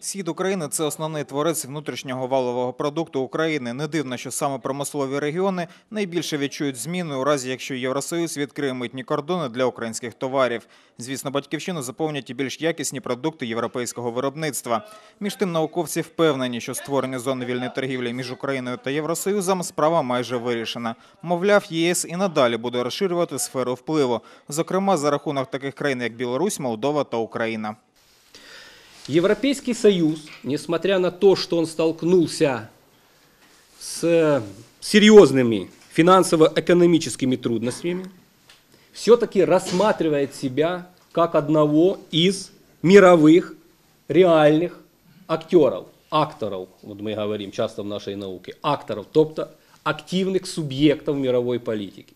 Схід України це основний творець внутрішнього валового продукту України. Не дивно, що саме промислові регіони найбільше відчують зміни у разі, якщо Євросоюз відкриє митні кордони для українських товарів. Звісно, батьківщину заповнять і більш якісні продукти європейського виробництва. Між тим, науковці впевнені, що створення зони вільної торгівлі між Україною та Євросоюзом справа майже вирішена. Мовляв, ЄС і надалі буде розширювати сферу впливу, зокрема за рахунок таких країн, як Білорусь, Молдова та Україна. Европейский Союз, несмотря на то, что он столкнулся с серьезными финансово-экономическими трудностями, все-таки рассматривает себя как одного из мировых реальных актеров, акторов, вот мы говорим часто в нашей науке, акторов, тобто активных субъектов мировой политики.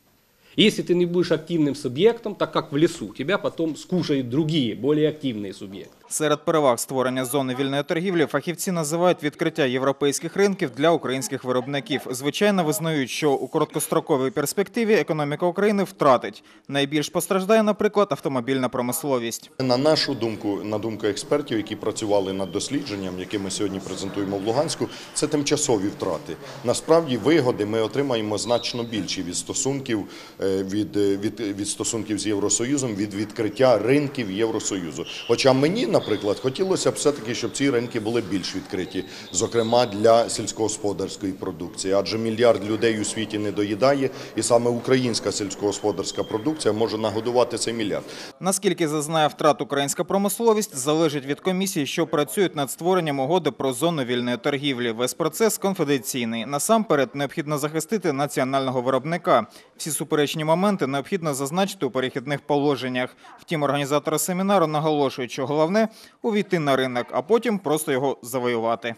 Если ты не будешь активным субъектом, так как в лесу, тебя потом скушают другие, более активные субъекты. Серед переваг створення зони вільної торгівлі фахівці називають відкриття європейських ринків для українських виробників. Звичайно, визнають, що у короткостроковій перспективі економіка України втратить. Найбільш постраждає, наприклад, автомобільна промисловість. На нашу думку, на думку експертів, які працювали над дослідженням, яке ми сьогодні презентуємо в Луганську, це тимчасові втрати. Насправді вигоди ми отримаємо значно більші від стосунків е, від, е, від, від стосунків з Євросоюзом, від відкриття ринків Євросоюзу. Хоча мені, наприклад, хотілося б все-таки, щоб ці ринки були більш відкриті, зокрема для сільськогосподарської продукції, адже мільярд людей у світі не доїдає, і саме українська сільськогосподарська продукція може нагодувати цей мільярд. Наскільки зазнає втрат українська промисловість, залежить від комісії, що працюють над створенням угоди про зону вільної торгівлі. Весь процес конфіденційний. Насамперед необхідно захистити національного виробника. Всі суперечні моменти необхідно зазначити у перехідних положеннях. Втім, організатори семінару наголошують, що головне увійти на ринок, а потім просто його завоювати.